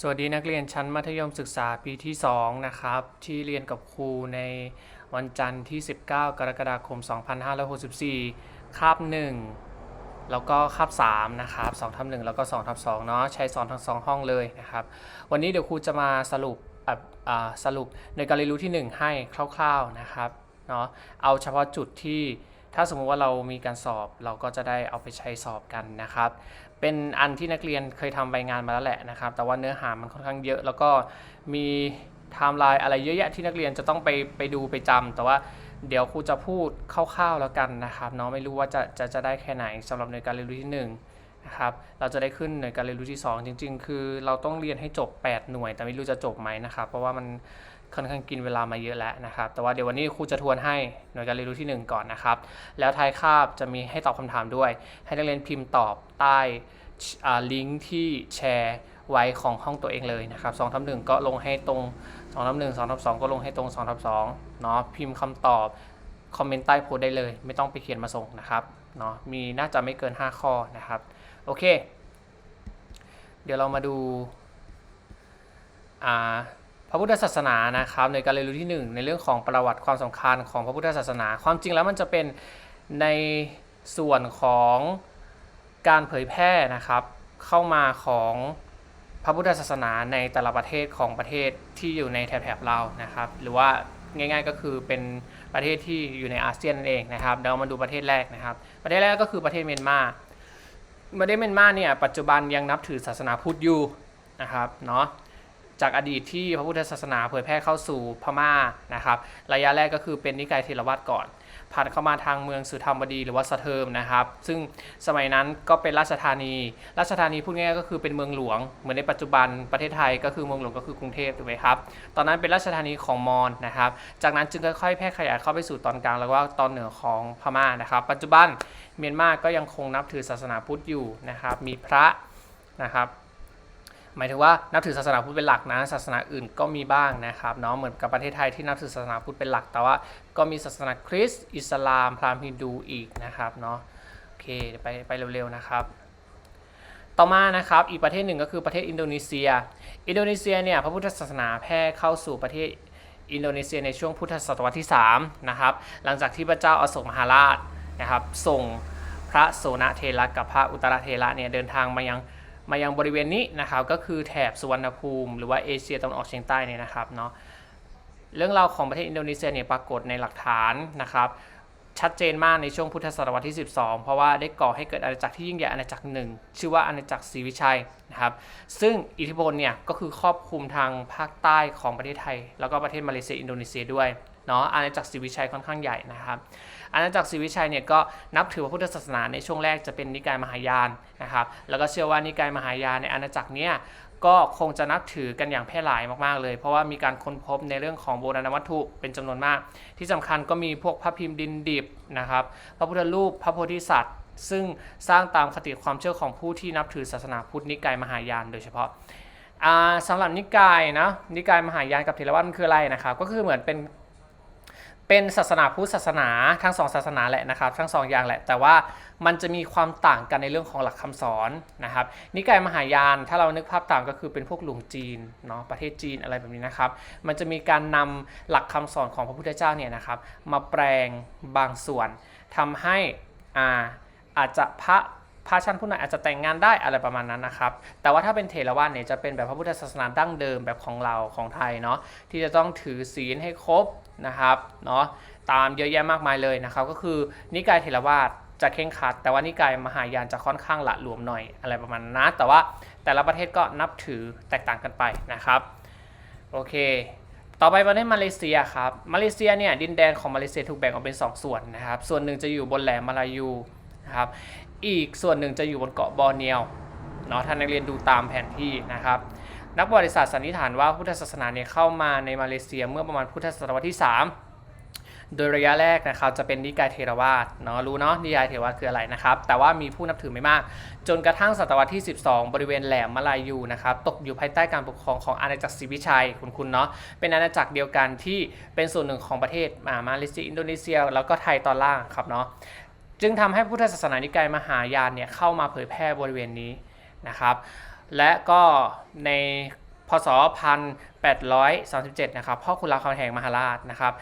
สวัสดีนักเรียนชั้นมัธยมศึกษาปีที่ 2 นะครับ ที่เรียนกับครูในวันจันทร์ที่ 19 กรกฎาคม 2564 คาบ 1 แล้วก็คาบ 3 นะครับ2ทับ1แล้วก็2ทับ2เนาะใช้สอนทั้ง 2 ห้องเลยนะครับ วันนี้เดี๋ยวครูจะมาสรุปอ่าสรุปในการเรียนรู้ที่ 1 ให้คร่าวๆนะครับเนาะเอาเฉพาะจุดที่ถ้าสมมุติว่าเรามีการสอบเราก็จะได้เอาไปใช้สอบกันนะครับ เป็นอันที่นักเรียนเคยทำใบงานมาแล้วแหละนะครับ แต่ว่าเนื้อหามันค่อนข้างเยอะ แล้วก็มีไทม์ไลน์อะไรเยอะแยะที่นักเรียนจะต้องไปไปดูไปจำแต่ว่าเดี๋ยวครูจะพูดคร่าวๆแล้วกันนะครับเนาะไม่รู้ว่าจะจะจะได้แค่ไหนสำหรับในวยการเรียนรู้ที่1นะครับเราจะได้ขึ้นในวยการเรียนรู้ที่ 2 จริง ๆ คือเราต้องเรียนให้จบ 8 หน่วย แต่ไม่รู้จะจบไหมนะครับ เพราะว่ามันค่อนข้างกินเวลามาเยอะแล้วนะครับแต่ว่าเดี๋ยววันนี้ครูจะทวนให้หน่วยการเรียนรู้ที่ 1 ก่อนนะครับแล้วท้ายคาบจะมีให้ตอบคำถามด้วย ให้นักเรียนพิมพ์ตอบใต้ ลิงก์ที่แชร์ไว้ของห้องตัวเองเลยนะครับ2ทับ1ก็ลงให้ตรง2ทับ1 2ทับ2ก็ลงให้ตรง2ทับ2เนาะพิมพ์คำตอบคอมเมนต์ใต้โพสได้เลย ไม่ต้องไปเขียนมาส่งนะครับเนาะมีน่าจะไม่เกิน 5 ข้อนะครับโอเค เดี๋ยวเรามาดูอ่าพระพุทธศาสนานะครับในการเรียนรู้ที่ 1 ในเรื่องของประวัติความสำคัญของพระพุทธศาสนา ความจริงแล้วมันจะเป็นในส่วนของ การเผยแพร่นะครับเข้ามาของพระพุทธศาสนาในแต่ละประเทศของประเทศที่อยู่ในแถบๆเรานะครับ หรือว่าง่ายๆก็คือเป็นประเทศที่อยู่ในอาเซียนนั่นเองนะครับเดี๋ยวมาดูประเทศแรกนะครับ ประเทศแรกก็คือประเทศเมียนมาประเทศเมียนมาเนี่ยปัจจุบันยังนับถือศาสนาพุทธอยู่นะครับเนาะจากอดีตที่พระพุทธศาสนาเผยแพร่เข้าสู่พม่านะครับ ระยะแรกก็คือเป็นนิกายเทรวาสก่อน ผ่านเข้ามาทางเมืองสุธรรมบดีหรือว่าสะเทิมนะครับ ซึ่งสมัยนั้นก็เป็นราชธานี ราชธานีพูดง่ายๆก็คือเป็นเมืองหลวง เหมือนในปัจจุบันประเทศไทยก็คือเมืองหลวงก็คือกรุงเทพถูกไหมครับ ตอนนั้นเป็นราชธานีของมอญนะครับ จากนั้นจึงค่อยๆแพร่ขยายเข้าไปสู่ตอนกลางแล้วก็ตอนเหนือของพม่านะครับ ปัจจุบันเมียนมาก็ยังคงนับถือศาสนาพุทธอยู่นะครับ มีพระนะครับ หมายถึงว่านับถือศาสนาพุทธเป็นหลักนะ ศาสนาอื่นก็มีบ้างนะครับเนาะเหมือนกับประเทศไทยที่นับถือศาสนาพุทธเป็นหลัก แต่ว่าก็มีศาสนาคริสต์อิสลามพราหมณ์ฮินดูอีกนะครับเนาะโอเคไปไปเร็วๆนะครับต่อมานะครับอีกประเทศหนึ่งก็คือประเทศอินโดนีเซีย อินโดนีเซียเนี่ยพระพุทธศาสนาแพร่เข้าสู่ประเทศอินโดนีเซียในช่วงพุทธศตวรรษที่3นะครับหลังจากที่พระเจ้าอโศกมหาราชนะครับส่งพระโสนเทระกับพระอุตรเทระเนี่ยเดินทางมายัง มายังบริเวณนี้นะครับก็คือแถบสุวรรณภูมิ หรือว่าเอเชียตะวันออกเฉียงใต้เนี่ยนะครับเนาะเรื่องราวของประเทศอินโดนีเซียเนี่ยปรากฏในหลักฐานนะครับชัดเจนมากในช่วงพุทธศตวรรษที่ 12 เพราะว่าได้ก่อให้เกิดอาณาจักรที่ยิ่งใหญ่อาณาจักรหนึ่งชื่อว่าอาณาจักรศรีวิชัยนะครับ ซึ่งอิทธิพลเนี่ยก็คือครอบคลุมทางภาคใต้ของประเทศไทย แล้วก็ประเทศมาเลเซียอินโดนีเซียด้วยเนาะอาณาจักรศรีวิชัยค่อนข้างใหญ่นะครับ อาณาจักรศรีวิชัยเนี่ยก็นับถือพระพุทธศาสนาในช่วงแรกจะเป็นนิกายมหายานนะครับ แล้วก็เชื่อว่านิกายมหายานในอาณาจักรเนี่ยก็คงจะนับถือกันอย่างแพร่หลายมากๆเลย เพราะว่ามีการค้นพบในเรื่องของโบราณวัตถุเป็นจำนวนมาก ที่สำคัญก็มีพวกพระพิมพ์ดินดิบนะครับ พระพุทธรูปพระโพธิสัตว์ ซึ่งสร้างตามคติความเชื่อของผู้ที่นับถือศาสนาพุทธนิกายมหายานโดยเฉพาะาสำหรับนิกายนะนิกายมหายานกับเทรวาสมันคืออะไรนะครับก็คือเหมือนเป็น เป็นศาสนาพุทธศาสนาทั้งสองศาสนาแหละนะครับ ทั้งสองอย่างแหละ แต่ว่ามันจะมีความต่างกันในเรื่องของหลักคำสอนนะครับ นิกายมหายานถ้าเรานึกภาพตามก็คือเป็นพวกหลวงจีนเนาะประเทศจีนอะไรแบบนี้นะครับ มันจะมีการนำหลักคำสอนของพระพุทธเจ้าเนี่ยนะครับมาแปลงบางส่วนทำให้อ่าอาจจะพระพระชั้นผู้นั้นอาจจะแต่งงานได้อะไรประมาณนั้นนะครับ แต่ว่าถ้าเป็นเถรวาทเนี่ยจะเป็นแบบพระพุทธศาสนาดั้งเดิมแบบของเราของไทยเนาะที่จะต้องถือศีลให้ครบ นะครับเนาะตามเยอะแยะมากมายเลยนะครับก็คือนิกายเถรวาทจะเคร่งครัด แต่ว่านิกายมหายานจะค่อนข้างละหลวมหน่อยอะไรประมาณนั้นแต่ว่าแต่ละประเทศก็นับถือแตกต่างกันไปนะครับโอเค ต่อไปประเทศมาเลเซียครับมาเลเซียเนี่ยดินแดนของมาเลเซียถูกแบ่งออกเป็น 2 ส่วนนะครับส่วนหนึ่งจะอยู่บนแหลมมาลายูนะครับอีกส่วนหนึ่งจะอยู่บนเกาะบอร์เนียวเนาะท่านนักเรียนดูตามแผนที่นะครับ นักประวัติศาสตร์สันนิษฐานว่าพุทธศาสนาเนี่ยเข้ามาในมาเลเซียเมื่อประมาณพุทธศตวรรษที่ 3 โดยระยะแรกนะครับจะเป็นนิกายเทรวาสเนาะรู้เนาะนิกายเทรวาสคืออะไรนะครับ แต่ว่ามีผู้นับถือไม่มาก จนกระทั่งศตวรรษที่ 12 บริเวณแหลมมาลายูนะครับตกอยู่ภายใต้การปกครองของอาณาจักรศรีวิชัยคุณคุณเนาะเป็นอาณาจักรเดียวกันที่เป็นส่วนหนึ่งของประเทศอ่ามาเลเซียอินโดนีเซีย แล้วก็ไทยตอนล่างครับเนาะจึงทำให้พุทธศาสนานิกายมหายานเนี่ยเข้ามาเผยแพร่บริเวณนี้นะครับ และก็ในพศ 1837 นะครับพ่อคุณรามคำแหงมหาราชนะครับ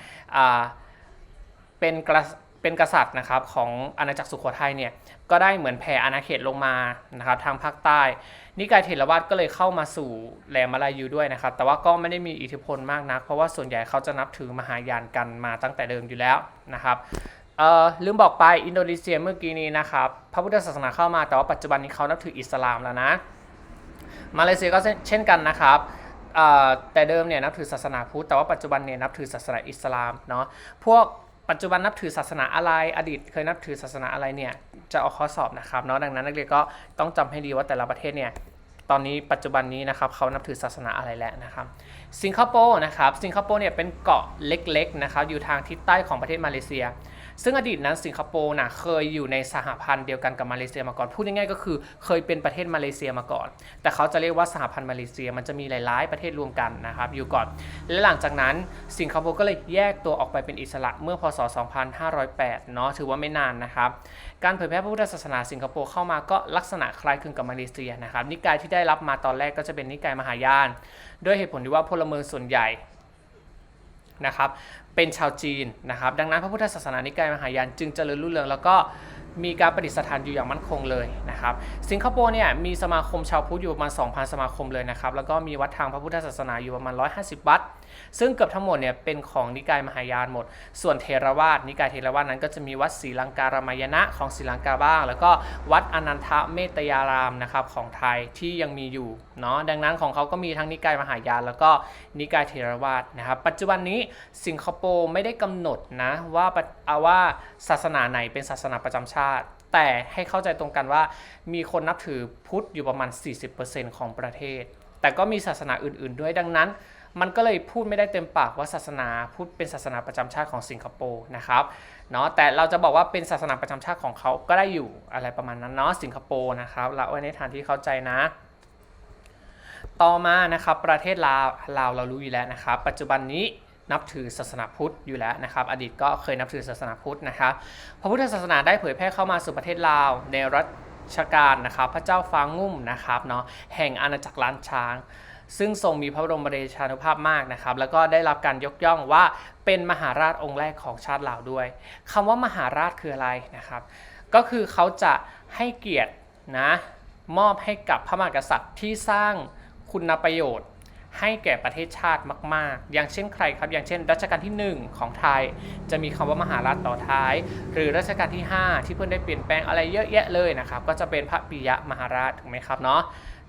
เป็นกษัตริย์เป็นกษัตริย์นะครับของอาณาจักรสุโขทัยเนี่ยก็ได้เหมือนแผ่อาณาเขตลงมานะครับทางภาคใต้ นิกายเถรวาทก็เลยเข้ามาสู่แหลมมาลายูด้วยนะครับ แต่ว่าก็ไม่ได้มีอิทธิพลมากนัก เพราะว่าส่วนใหญ่เขาจะนับถือมหายานกันมาตั้งแต่เดิมอยู่แล้วนะครับลืมบอกไปอินโดนีเซียเมื่อกี้นี้นะครับพระพุทธศาสนาเข้ามาแต่ว่าปัจจุบันนี้เขานับถืออิสลามแล้วนะ มาเลเซียก็เช่นกันนะครับแต่เดิมเนี่ยนับถือศาสนาพุทธแต่ว่าปัจจุบันเนี่ยนับถือศาสนาอิสลามเนาะพวกปัจจุบันนับถือศาสนาอะไรอดีต เคยนับถือศาสนาอะไรเนี่ยจะเอาข้อสอบนะครับเนาะดังนั้นนักเรียนก็ต้องจำให้ดีว่าแต่ละประเทศเนี่ยตอนนี้ปัจจุบันนี้นะครับเขานับถือศาสนาอะไรแล้วนะครับสิงคโปร์นะครับสิงคโปร์เนี่ยเป็นเกาะเล็กๆนะครับอยู่ทางทิศใต้ของประเทศมาเลเซีย ซึ่งอดีตนั้นสิงคโปร์นะเคยอยู่ในสหพันธ์เดียวกันกับมาเลเซียมาก่อน พูดง่ายๆก็คือเคยเป็นประเทศมาเลเซียมาก่อน แต่เขาจะเรียกว่าสหพันธ์มาเลเซียมันจะมีหลาย ๆ ประเทศรวมกันนะครับอยู่ก่อน และหลังจากนั้นสิงคโปร์ก็เลยแยกตัวออกไปเป็นอิสระเมื่อพศ 2508 เนาะถือว่าไม่นานนะครับ การเผยแพร่พระพุทธศาสนาสิงคโปร์เข้ามาก็ลักษณะคล้ายคลึงกับมาเลเซียนะครับนิกายที่ได้รับมาตอนแรกก็จะเป็นนิกายมหายาน ด้วยเหตุผลที่ว่าพลเมืองส่วนใหญ่นะครับ เป็นชาวจีนนะครับ ดังนั้นพระพุทธศาสนานิกายมหายานจึงเจริญรุ่งเรืองแล้วก็มีการประดิษฐานอยู่อย่างมั่นคงเลยนะครับ สิงคโปร์เนี่ยมีสมาคมชาวพุทธอยู่ประมาณ 2,000 สมาคมเลยนะครับ แล้วก็มีวัดทางพระพุทธศาสนาอยู่ประมาณ 150 วัด ซึ่งเกือบทั้งหมดเนี่ยเป็นของนิกายมหายานหมด ส่วนเทรวาสนิกายเทรวาสนั้นก็จะมีวัดศรีลังการามายณะของศรีลังกาบ้าง แล้วก็วัดอนันทเมตยารามนะครับของไทยที่ยังมีอยู่ เนาะดังนั้นของเขาก็มีทั้งนิกายมหายานแล้วก็นิกายเทรวาสนะครับปัจจุบันนี้สิงคโปร์ไม่ได้กำหนดนะว่าเอาว่าศาสนาไหนเป็นศาสนาประจำชาติ แต่ให้เข้าใจตรงกันว่ามีคนนับถือพุทธอยู่ประมาณ 40%ของประเทศ แต่ก็มีศาสนาอื่น ๆ ด้วยดังนั้นมันก็เลยพูดไม่ได้เต็มปากว่าศาสนาพุทธเป็นศาสนาประจำชาติของสิงคโปร์นะครับเนาะแต่เราจะบอกว่าเป็นศาสนาประจำชาติของเขาก็ได้อยู่อะไรประมาณนั้นเนาะสิงคโปร์นะครับเราไว้ในฐานที่เข้าใจนะ ต่อมานะครับประเทศลาวลาวเรารู้อยู่แล้วนะครับ ปัจจุบันนี้นับถือศาสนาพุทธอยู่แล้วนะครับ อดีตก็เคยนับถือศาสนาพุทธนะครับพระพุทธศาสนาได้เผยแพร่เข้ามาสู่ประเทศลาวในรัชกาลนะครับพระเจ้าฟางงุ่มนะครับเนาะแห่งอาณาจักรล้านช้าง ซึ่งทรงมีพระบรมเดชานุภาพมากนะครับ แล้วก็ได้รับการยกย่องว่าเป็นมหาราชองค์แรกของชาติลาวด้วยคำว่ามหาราชคืออะไรนะครับ ก็คือเขาจะให้เกียรตินะมอบให้กับพระมหากษัตริย์ที่สร้าง คุณประโยชน์ให้แก่ประเทศชาติมาก ๆ อย่างเช่นใครครับ อย่างเช่น รัชกาลที่ 1 ของไทย จะมีคำว่ามหาราชต่อท้าย หรือรัชกาลที่ 5 ที่เพิ่งได้เปลี่ยนแปลงอะไรเยอะแยะเลยนะครับ ก็จะเป็นพระปิยะมหาราชถูกไหมครับเนาะ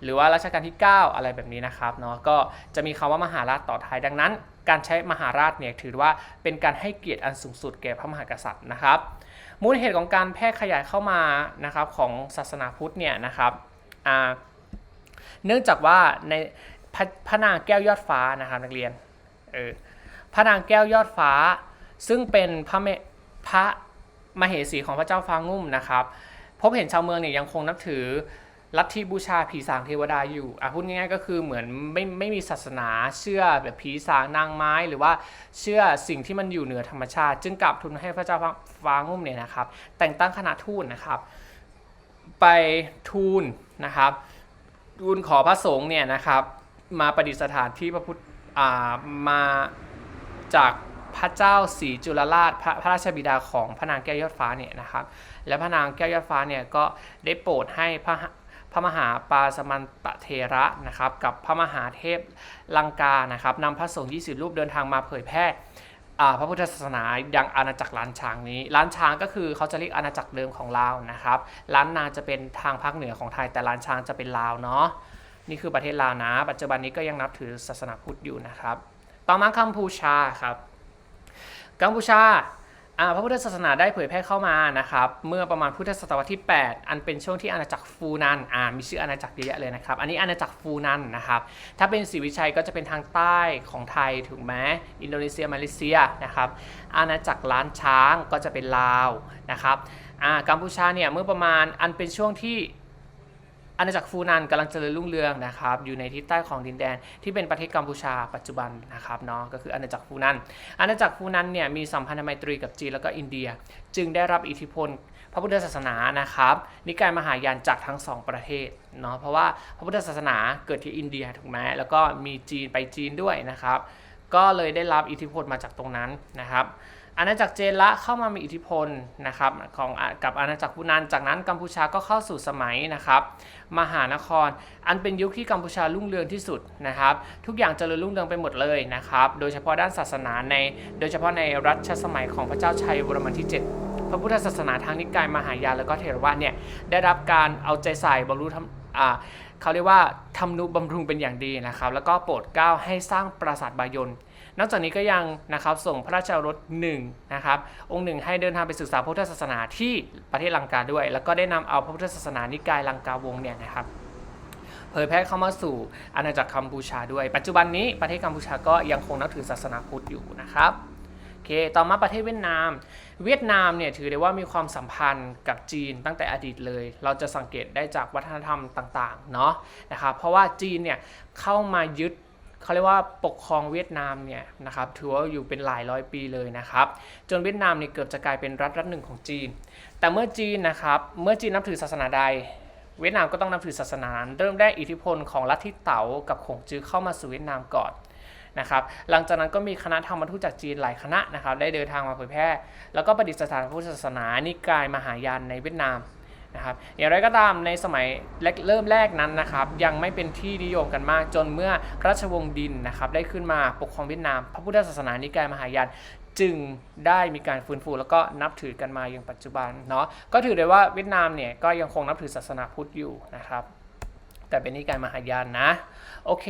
หรือว่ารัชกาลที่ 9 อะไรแบบนี้นะครับเนาะ ก็จะมีคำว่ามหาราชต่อท้าย ดังนั้น การใช้มหาราชเนี่ยถือว่าเป็นการให้เกียรติอันสูงสุดแก่พระมหากษัตริย์นะครับ มูลเหตุของการแพร่ขยายเข้ามานะครับของศาสนาพุทธเนี่ยนะครับ อ่า เนื่องจากว่าในพระพระนางแก้วยอดฟ้านะครับนักเรียนเออพระนางแก้วยอดฟ้า ซึ่งเป็นพระเมพระมเหสีของพระเจ้าฟ้างุ่มนะครับ พบเห็นชาวเมืองเนี่ยยังคงนับถือลัทธิบูชาผีสางเทวดาอยู่อะพูดง่ายๆก็คือเหมือนไม่ไม่มีศาสนาเชื่อแบบผีสางนางไม้ หรือว่าเชื่อสิ่งที่มันอยู่เหนือธรรมชาติ จึงกลับทุนให้พระเจ้าฟ้างุ่มเนี่ยนะครับ แต่งตั้งคณะทูตนะครับ ไปทูลนะครับ ทูลขอพระสงฆ์เนี่ยนะครับ มาประดิษฐานที่พระพุทธอ่ามาจากพระเจ้าศรีจุลราชพระพระราชบิดาของพระนางแก้วยอดฟ้าเนี่ยนะครับ และพระนางแก้วยอดฟ้าเนี่ยก็ได้โปรดให้พระพระมหาปาสมันตะเทระนะครับ กับพระมหาเทพลังกานะครับนำพระสงฆ์20 รูปเดินทางมาเผยแพร่ พระพุทธศาสนายังอาณาจักรล้านช้างนี้ ล้านช้างก็คือเขาจะเรียกอาณาจักรเดิมของลาวนะครับ ล้านนาจะเป็นทางภาคเหนือของไทยแต่ล้านช้างจะเป็นลาวเนาะนี่คือประเทศลาวนะ ปัจจุบันนี้ก็ยังนับถือศาสนาพุทธอยู่นะครับ ต่อมากัมพูชาครับกัมพูชา พระพุทธศาสนาได้เผยแพร่เข้ามานะครับเมื่อประมาณพุทธศตวรรษที่ 8 อันเป็นช่วงที่อาณาจักรฟูนันอ่ามีชื่ออาณาจักรเยอะแยะเลยนะครับอันนี้อาณาจักรฟูนันนะครับถ้าเป็นศรีวิชัยก็จะเป็นทางใต้ของไทยถูกไหมอินโดนีเซียมาเลเซียนะครับอาณาจักรล้านช้างก็จะเป็นลาวนะครับอ่ากัมพูชาเนี่ยเมื่อประมาณอันเป็นช่วงที่ อาณาจักรฟูนันกำลังเจริญรุ่งเรืองนะครับ อยู่ในทิศใต้ของดินแดนที่เป็นประเทศกัมพูชาปัจจุบันนะครับเนาะก็คืออาณาจักรฟูนันอาณาจักรฟูนันเนี่ยมีสัมพันธไมตรีกับจีนแล้วก็อินเดีย จึงได้รับอิทธิพลพระพุทธศาสนานะครับ นิกายมหายานจากทั้งสองประเทศเนาะเพราะว่าพระพุทธศาสนาเกิดที่อินเดียถูกไหมแล้วก็มีจีนไปจีนด้วยนะครับ ก็เลยได้รับอิทธิพลมาจากตรงนั้นนะครับ อาณาจักรเจละเข้ามามีอิทธิพลนะครับของกับอาณาจักรพุนันจากนั้นกัมพูชาก็เข้าสู่สมัยนะครับ มหานคร อันเป็นยุคที่กัมพูชารุ่งเรืองที่สุดนะครับ ทุกอย่างเจริญรุ่งเรืองไปหมดเลยนะครับ โดยเฉพาะด้านศาสนาใน โดยเฉพาะในรัชสมัยของพระเจ้าชัยวรมันที่ 7 พระพุทธศาสนาทางนิกายมหายานแล้วก็เทรวาสเนี่ยได้รับการเอาใจใส่บรรลุธรรมอ่าเขาเรียกว่าทำนุบำรุงเป็นอย่างดีนะครับ แล้วก็โปรดเกล้าให้สร้างปราสาทบายน นอกจากนี้ก็ยังนะครับส่งพระราชรสหนึ่งนะครับองค์หนึ่งให้เดินทางไปศึกษาพุทธศาสนาที่ประเทศลังกาด้วย แล้วก็ได้นำเอาพระพุทธศาสนานิกายลังกาวงเนี่ยนะครับเผยแพร่เข้ามาสู่อาณาจักรกัมพูชาด้วย ปัจจุบันนี้ประเทศกัมพูชาก็ยังคงนับถือศาสนาพุทธอยู่นะครับโอเคต่อมาประเทศเวียดนาม เวียดนามเนี่ยถือได้ว่ามีความสัมพันธ์กับจีนตั้งแต่อดีตเลย เราจะสังเกตได้จากวัฒนธรรมต่างๆเนาะนะครับเพราะว่าจีนเนี่ยเข้ามายึด เขาเรียกว่าปกครองเวียดนามเนี่ยนะครับถือว่าอยู่เป็นหลายร้อยปีเลยนะครับ จนเวียดนามเนี่ยเกือบจะกลายเป็นรัฐรัฐหนึ่งของจีน แต่เมื่อจีนนะครับเมื่อจีนนับถือศาสนาใด เวียดนามก็ต้องนับถือศาสนานั้นเริ่มได้อิทธิพลของลัทธิเต๋ากับขงจื้อเข้ามาสู่เวียดนามก่อนนะครับหลังจากนั้นก็มีคณะธรรมทูตจากจีนหลายคณะนะครับได้เดินทางมาเผยแพร่ แล้วก็ประดิษฐานพระพุทธศาสนานิกายมหายานในเวียดนาม นะครับอย่างไรก็ตามในสมัยเริ่มแรกนั้นนะครับยังไม่เป็นที่นิยมกันมากจนเมื่อราชวงศ์ดินนะครับได้ขึ้นมาปกครองเวียดนาม พระพุทธศาสนานิกายมหายานจึงได้มีการฟื้นฟูแล้วก็นับถือกันมาอย่างปัจจุบันเนาะก็ถือได้ว่าเวียดนามเนี่ยก็ยังคงนับถือศาสนาพุทธอยู่นะครับ แต่เป็นนิกายมหายานนะโอเค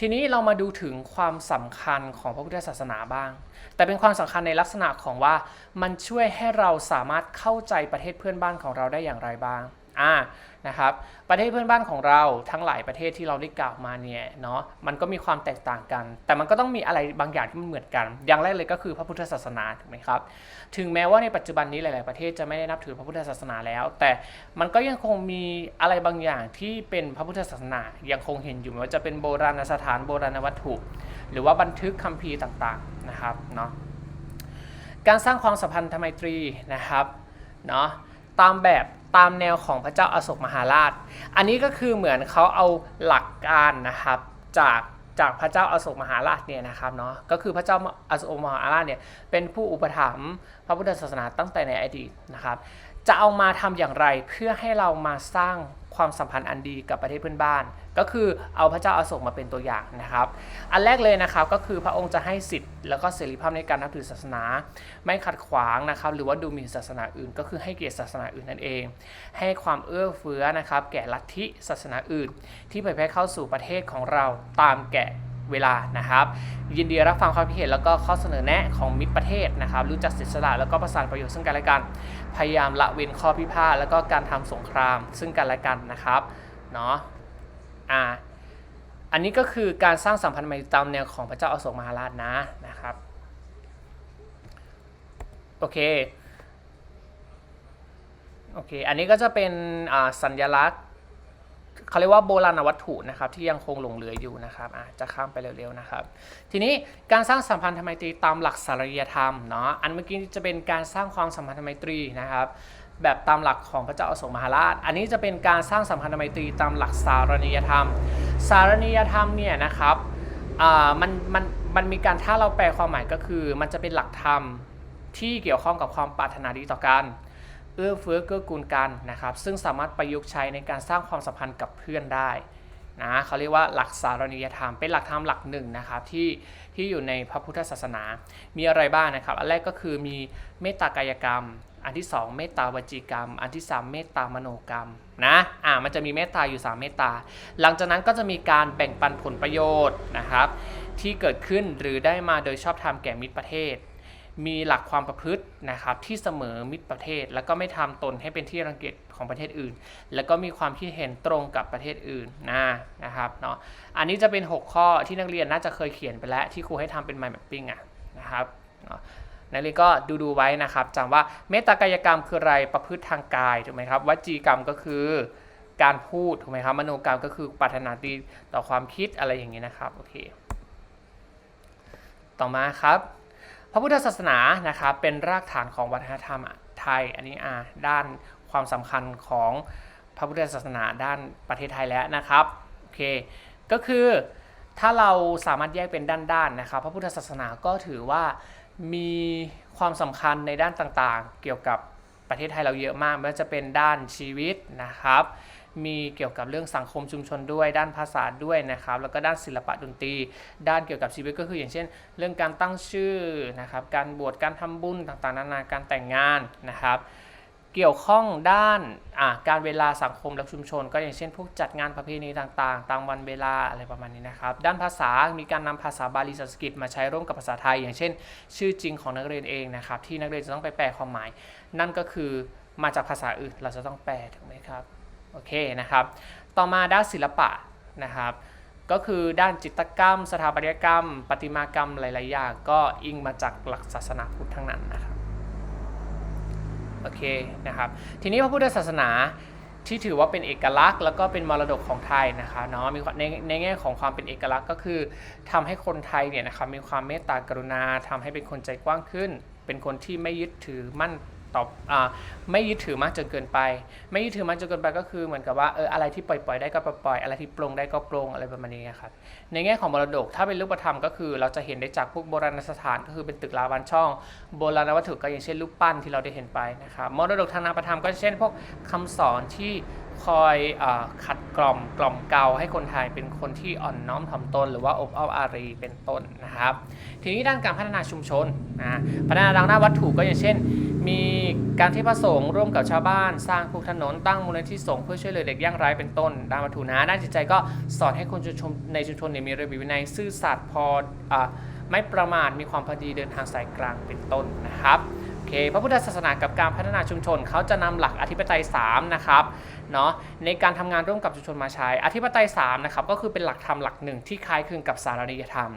ทีนี้เรามาดูถึงความสำคัญของพระพุทธศาสนาบ้าง แต่เป็นความสำคัญในลักษณะของว่ามันช่วยให้เราสามารถเข้าใจประเทศเพื่อนบ้านของเราได้อย่างไรบ้างอ่านะครับประเทศเพื่อนบ้านของเราทั้งหลายประเทศที่เราได้กล่าวมาเนี่ยเนาะมันก็มีความแตกต่างกัน แต่มันก็ต้องมีอะไรบางอย่างที่มันเหมือนกัน อย่างแรกเลยก็คือพระพุทธศาสนาถูกไหมครับถึงแม้ว่าในปัจจุบันนี้หลาย ๆ ประเทศจะไม่ได้นับถือพระพุทธศาสนาแล้ว แต่มันก็ยังคงมีอะไรบางอย่างที่เป็นพระพุทธศาสนายังคงเห็นอยู่ไม่ว่าจะเป็นโบราณสถานโบราณวัตถุ หรือว่าบันทึกคัมภีร์ต่างๆนะครับเนาะการสร้างความสัมพันธไมตรีนะครับเนาะตามแบบตามแนวของพระเจ้าอาโศกมหาราช อันนี้ก็คือเหมือนเขาเอาหลักการนะครับจากจากพระเจ้าอาโศกมหาราชเนี่ยนะครับเนาะก็คือพระเจ้าอาโศกมหาราชเนี่ยเป็นผู้อุปถัมภ์พระพุทธศาสนาตั้งแต่ในอดีตนะครับ จะเอามาทำอย่างไรเพื่อให้เรามาสร้างความสัมพันธ์อันดีกับประเทศเพื่อนบ้าน ก็คือเอาพระเจ้าอาโศกมาเป็นตัวอย่างนะครับ อันแรกเลยนะครับก็คือพระองค์จะให้สิทธิ์แล้วก็เสรีภาพในการนับถือศาสนา ไม่ขัดขวางนะครับ หรือว่าดูหมิ่นศาสนาอื่น ก็คือให้เกียรติศาสนาอื่นนั่นเอง ให้ความเอื้อเฟื้อนะครับ แก่ลัทธิศาสนาอื่น ที่เผยแพร่เข้าสู่ประเทศของเราตามแก่เวลานะครับ ยินดีรับฟังความคิดเห็นแล้วก็ข้อเสนอแนะของมิตรประเทศนะครับ รู้จักเสียสละแล้วก็ประสานประโยชน์ซึ่งกันและกัน พยายามละเว้นข้อพิพาทแล้วก็การทำสงครามซึ่งกันและกันนะครับเนาะ อ่าอันนี้ก็คือการสร้างสัมพันธ์ไมตรีตามแนวของพระเจ้าอโศกมหาราชนะนะครับโอเคโอเค อันนี้ก็จะเป็นสัญลักษณ์เขาเรียกว่าโบราณวัตถุนะครับที่ยังคงหลงเหลืออยู่นะครับะจะข้ามไปเร็วๆนะครับ ทีนี้การสร้างสัมพันธไมตรีตามหลักสารยธรรมเนาะอันเมื่อกี้จะเป็นการสร้างความสัมพันธไมตรีนะครับ แบบตามหลักของพระเจ้าอโศกมหาราช อันนี้จะเป็นการสร้างสัมพันธไมตรีตามหลักสารนิยธรรม สารนิยธรรมเนี่ยนะครับมันมันมันมีการถ้าเราแปลความหมายก็คือ มันจะเป็นหลักธรรมที่เกี่ยวข้องกับความปรารถนาดีต่อกันเอื้อเฟื้อเกื้อกูลกันนะครับ ซึ่งสามารถประยุกต์ใช้ในการสร้างความสัมพันธ์กับเพื่อนได้นะเขาเรียกว่าหลักสารนิยธรรม เป็นหลักธรรมหลักหนึ่งนะครับที่ที่อยู่ในพระพุทธศาสนา มีอะไรบ้างนะครับ อันแรกก็คือมีเมตตากายกรรม อันที่ 2 เมตตาวจีกรรม อันที่ 3 เมตตามโนกรรมนะอ่ามันจะมีเมตตาอยู่ 3 เมตตา หลังจากนั้นก็จะมีการแบ่งปันผลประโยชน์นะครับที่เกิดขึ้นหรือได้มาโดยชอบธรรมแก่มิตรประเทศ มีหลักความประพฤตินะครับที่เสมอมิตรประเทศ แล้วก็ไม่ทำตนให้เป็นที่รังเกียจของประเทศอื่น แล้วก็มีความคิดเห็นตรงกับประเทศอื่นนะนะครับเนาะอันนี้จะเป็น 6 ข้อที่นักเรียนน่าจะเคยเขียนไปแล้วที่ครูให้ทำเป็น mind mapping อะนะครับเนาะ นักเรียนก็ดูดูๆไว้นะครับจำว่าเมตตากายกรรมคืออะไรประพฤติทางกายถูกไหมครับวจีกรรมก็คือการพูดถูกไหมครับมโนกรรมก็คือปรารถนาดีต่อความคิดอะไรอย่างนี้นะครับโอเค ต่อมาครับ พระพุทธศาสนานะครับเป็นรากฐานของวัฒนธรรมไทยอันนี้อ่าด้านความสำคัญของพระพุทธศาสนาด้านประเทศไทยแล้วนะครับโอเคก็คือถ้าเราสามารถแยกเป็นด้านๆนะครับ พระพุทธศาสนาก็ถือว่า มีความสำคัญในด้านต่างๆ เกี่ยวกับประเทศไทยเราเยอะมากไม่ว่าจะเป็นด้านชีวิตนะครับ มีเกี่ยวกับเรื่องสังคมชุมชนด้วย ด้านภาษาด้วยนะครับ แล้วก็ด้านศิลปะดนตรี ด้านเกี่ยวกับชีวิตก็คืออย่างเช่น เรื่องการตั้งชื่อนะครับ การบวช การทำบุญต่างๆ นานา การแต่งงานนะครับ เกี่ยวข้องด้านการเวลาสังคมและชุมชน ก็อย่างเช่นพวกจัดงานประเพณีต่างๆ ตามวันเวลาอะไรประมาณนี้นะครับ ด้านภาษา มีการนำภาษาบาลีสันสกฤตมาใช้ร่วมกับภาษาไทย อย่างเช่น ชื่อจริงของนักเรียนเองนะครับ ที่นักเรียนจะต้องไปแปลความหมาย นั่นก็คือมาจากภาษาอื่น เราจะต้องแปลถูกไหมครับ โอเคนะครับ ต่อมาด้านศิลปะนะครับ ก็คือด้านจิตรกรรม สถาปัตยกรรม ประติมากรรมหลาย ๆ อย่าง ก็อิงมาจากหลักศาสนาพุทธทั้งนั้นนะครับ โอเคนะครับทีนี้พระพุทธศาสนาที่ถือว่าเป็นเอกลักษณ์ แล้วก็เป็นมรดกของไทยนะคะเนาะมีในในแง่ของความเป็นเอกลักษณ์ก็คือทำให้คนไทยเนี่ยนะครับมีความเมตตากรุณาทำให้เป็นคนใจกว้างขึ้น เป็นคนที่ไม่ยึดถือมั่นต่ออ ไม่ยึดถือมากจนเกินไป ไม่ยึดถือมากจนเกินไปก็คือเหมือนกับว่าเอออะไรที่ปล่อยปล่อยได้ก็ปล่อยอะไรที่ปลงได้ก็ปลงอะไรประมาณนี้ครับในแง่ของมรดกถ้าเป็นรูปธรรมก็คือ เราจะเห็นได้จากพวกโบราณสถานก็คือเป็นตึกลาวันช่อง โบราณวัตถุก็อย่างเช่นรูปปั้นที่เราได้เห็นไปนะครับมรดกทางนามธรรมก็เช่น พวกคำสอนที่คอยอขัดกล่อมกล่อมเกลาให้คนไทยเป็นคนที่อ่อนน้อมถ่อมตน หรือว่าอบอ้อมอารีเป็นต้นนะครับ ทีนี้ด้านการพัฒนาชุมชนนะพัฒนาทางด้านวัตถุก็อย่างเช่น มีการที่พระสงฆ์ร่วมกับชาวบ้าน สร้างภูถนนตั้งมูลนิธิสงฆ์เพื่อช่วยเหลือเด็กยากไร้เป็นต้นด้านวัตถุนะด้านจิตใจก็สอนให้คนชุมชนในชุมชนมีระเบียบวินัยซื่อสัตย์พออไม่ประมาทมีความพอดีเดินทางสายกลางเป็นต้นนะครับโอเคพระพุทธศาสนากับการพัฒนาชุมชนเขาจะนำหลักอธิปไตย 3 นะครับเนาะในการทำงานร่วมกับชุมชนมาใช้ อธิปไตย3นะครับก็คือเป็นหลักธรรมหลักหนึ่งที่คล้ายคลึงกับสารนิยธรรม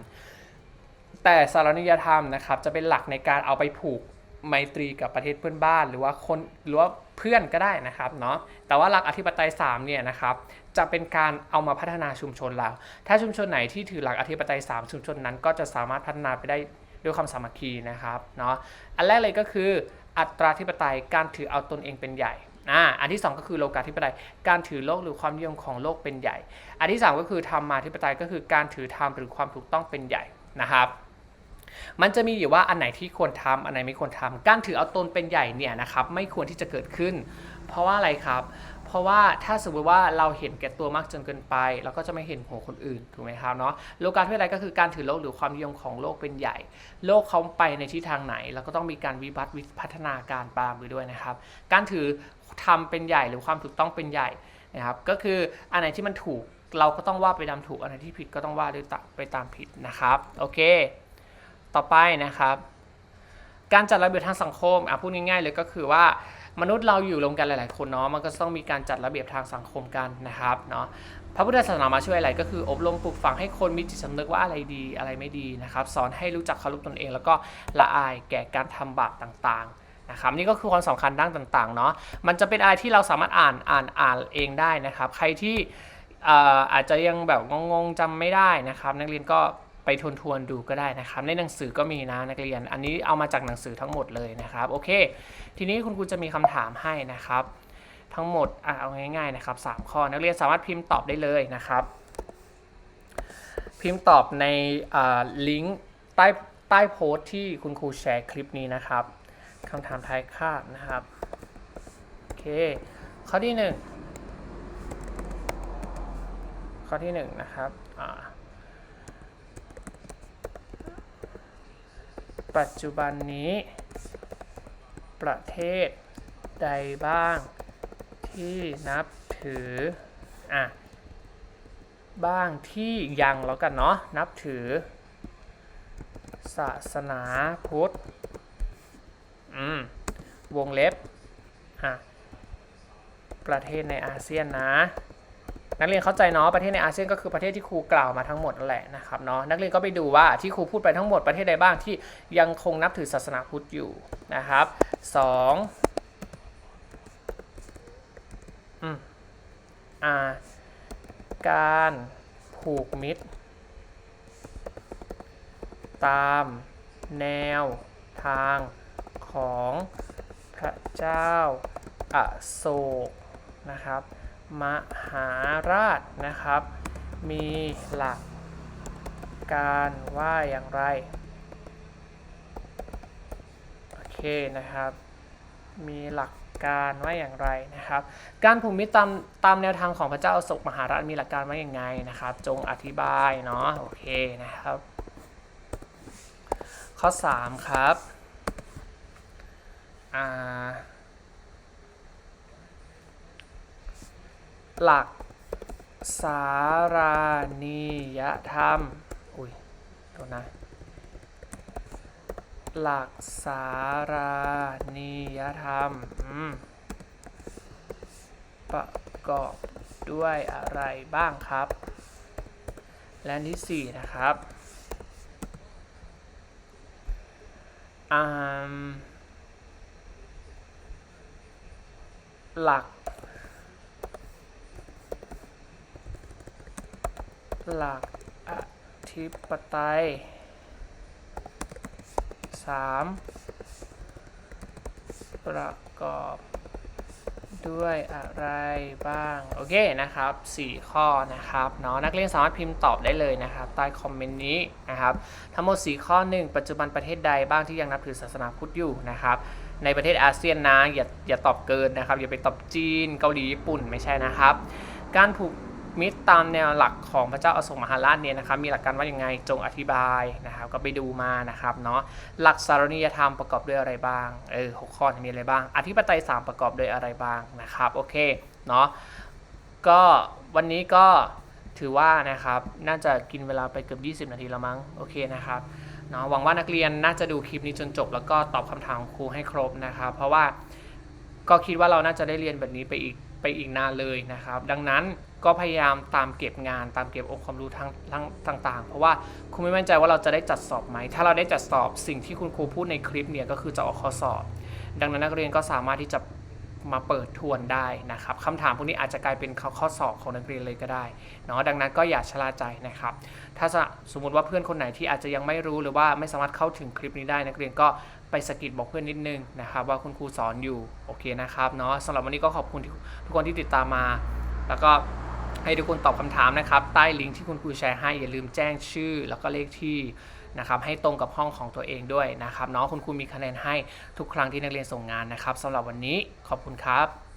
แต่สารนิยธรรมนะครับจะเป็นหลักในการเอาไปผูก ไมตรีกับประเทศเพื่อนบ้าน หรือว่าคนหรือว่าเพื่อนก็ได้นะครับเนาะแต่ว่าหลักอธิปไตย3เนี่ยนะครับจะเป็นการเอามาพัฒนาชุมชนเรา ถ้าชุมชนไหนที่ถือหลักอธิปไตย 3 ชุมชนนั้น ก็จะสามารถพัฒนาไปได้ด้วยความสามัคคีนะครับเนาะอันแรกเลยก็คืออัตราธิปไตยการถือเอาตนเองเป็นใหญ่อ่าอันที่ 2 ก็คือโลกาธิปไตย การถือโลกหรือความนิยมของโลกเป็นใหญ่ อันที่ 3 ก็คือธรรมาธิปไตยก็คือการถือธรรมหรือความถูกต้องเป็นใหญ่นะครับ มันจะมีอยู่ว่าอันไหนที่ควรทำอันไหนไม่ควรทำการถือเอาตนเป็นใหญ่เนี่ยนะครับไม่ควรที่จะเกิดขึ้น เพราะว่าอะไรครับ เพราะว่าถ้าสมมติว่าเราเห็นแก่ตัวมากจนเกินไป เราก็จะไม่เห็นหัวคนอื่นถูกไหมครับเนาะโลกาธิปไตยก็คือการถือโลกหรือความนิยมของโลกเป็นใหญ่ โลกเขาไปในทิศทางไหนแล้วก็ต้องมีการวิวัฒน์วิพัฒนาการตามไปด้วยนะครับ การถือทำเป็นใหญ่หรือความถูกต้องเป็นใหญ่นะครับก็คืออันไหนที่มันถูกเราก็ต้องว่าไปตามถูกอันไหนที่ผิดก็ต้องว่าดไปตามผิดนะครับโอเค ต่อไปนะครับ การจัดระเบียบทางสังคมอะพูดง่ายๆเลยก็คือว่ามนุษย์เราอยู่รวมกันหลาย ๆ คนเนาะมันก็ต้องมีการจัดระเบียบทางสังคมกันนะครับเนาะพระพุทธศาสนามาช่วยอะไรก็คืออบรมปลูกฝังให้คนมีจิตสำนึกว่าอะไรดีอะไรไม่ดีนะครับ สอนให้รู้จักเคารพตนเอง แล้วก็ละอายแก่การทำบาปต่างๆนะครับนี่ก็คือความสำคัญด้านต่างๆเนาะมันจะเป็นอะไรที่เราสามารถอ่านอ่านอ่านเองได้นะครับ ใครที่อาจจะยังแบบงงๆจำไม่ได้นะครับ นักเรียนก็ ทวนทวนๆดูก็ได้นะครับ ในหนังสือก็มีนะนักเรียน อันนี้เอามาจากหนังสือทั้งหมดเลยนะครับ โอเค ทีนี้คุณครูจะมีคำถามให้นะครับ ทั้งหมดอะเอาง่ายๆนะครับ 3 ข้อนักเรียนสามารถพิมพ์ตอบได้เลยนะครับ พิมพ์ตอบในลิงก์ใต้ใต้โพสต์ที่คุณครูแชร์คลิปนี้นะครับคำถามท้ายคาบนะครับโอเคข้อที่หนึ่งข้อที่หนึ่งนะครับอ่า ปัจจุบันนี้ ประเทศใดบ้างที่นับถือ อะ บ้างที่ยังแล้วกันเนาะ นับถือ ศาสนาพุทธ อืม วงเล็บ อะ ประเทศในอาเซียนนะ นักเรียนเข้าใจเนาะประเทศในอาเซียนก็คือประเทศที่ครูกล่าวมาทั้งหมดนั่นแหละนะครับเนาะนักเรียนก็ไปดูว่าที่ครูพูดไปทั้งหมดประเทศใดบ้างที่ยังคงนับถือศาสนาพุทธอยู่นะครับสองอืมอ่าการผูกมิตร ตามแนวทางของพพระเจ้าอโศกนะครับ มหาราชนะครับ มีหลักการว่าอย่างไร โอเคนะครับ มีหลักการว่าอย่างไรนะครับ การผูกมิตรตามตามแนวทางของพระเจ้าอโศกมหาราชมีหลักการว่าอย่างไงนะครับ จงอธิบายเนาะโอเคนะครับ ข้อ 3 ครับอ่า หลักสารานิยธรรม อุ้ยโทษนะ หลักสารานิยธรรมมประกอบด้วยอะไรบ้างครับ และที่ 4 นะครับหลัก หลักอธิปไตย 3. ประกอบด้วยอะไรบ้าง โอเคนะครับ 4 ข้อนะครับเนาะนักเรียนสามารถพิมพ์ตอบได้เลยนะครับ ใต้คอมเมนต์นี้นะครับ ทั้งหมด 4 ข้อ 1 ปัจจุบันประเทศใดบ้างที่ยังนับถือศาสนาพุทธอยู่นะครับ ในประเทศอาเซียนนะอย่าอย่าตอบเกินนะครับ อย่าไปตอบจีน เกาหลีญี่ปุ่นไม่ใช่นะครับ การผูก มิตรตามแนวหลักของพระเจ้าอโศกมหาราชเนี่ยนะครับมีหลักการว่ายังไงจงอธิบายนะครับก็ไปดูมานะครับเนาะหลักสารนิยธรรมประกอบด้วยอะไรบ้างเออหกข้อมีอะไรบ้าง อธิปไตย3ประกอบด้วยอะไรบ้างนะครับโอเคเนาะก็วันนี้ก็ถือว่านะครับน่าจะกินเวลาไปเกือบ20 นาทีแล้วมั้งโอเคนะครับเนาะหวังว่านักเรียนน่าจะดูคลิปนี้จนจบ แล้วก็ตอบคำถามครูให้ครบนะครับเพราะว่าก็คิดว่าเราน่าจะได้เรียนแบบนี้ไปอีกไปอีกนานเลยนะครับ ดังนั้น ก็พยายามตามเก็บงาน ตามเก็บองค์ความรู้ทั้งทั้งต่าง ๆ เพราะว่าครูไม่มั่นใจว่าเราจะได้จัดสอบไหม ถ้าเราได้จัดสอบสิ่งที่คุณครูพูดในคลิปเนี่ยก็คือจะออกข้อสอบ ดังนั้นนักเรียนก็สามารถที่จะมาเปิดทวนได้นะครับคำถามพวกนี้อาจจะกลายเป็นข้อขอสอบของนักเรียนเลยก็ได้เนาะดังนั้นก็อย่าชะล่าใจนะครับ ถ้าสมมติว่าเพื่อนคนไหนที่อาจจะยังไม่รู้หรือว่าไม่สามารถเข้าถึงคลิปนี้ได้ นักเรียนก็ไปสกิดบอกเพื่อนนิดนึงนะครับว่าคุณครูสอนอยู่โอเคนะครับเนาะสำหรับวันนี้ก็ขอบคุณทุกคนที่ติดตามมา แล้วก็ ให้ทุกคนตอบคำถามนะครับ ใต้ลิงก์ที่คุณครูแชร์ให้อย่าลืมแจ้งชื่อ แล้วก็เลขที่นะครับให้ตรงกับห้องของตัวเองด้วยนะครับเนาะคุณครูมีคะแนนให้ทุกครั้งที่นักเรียนส่งงานนะครับสำหรับวันนี้ขอบคุณครับ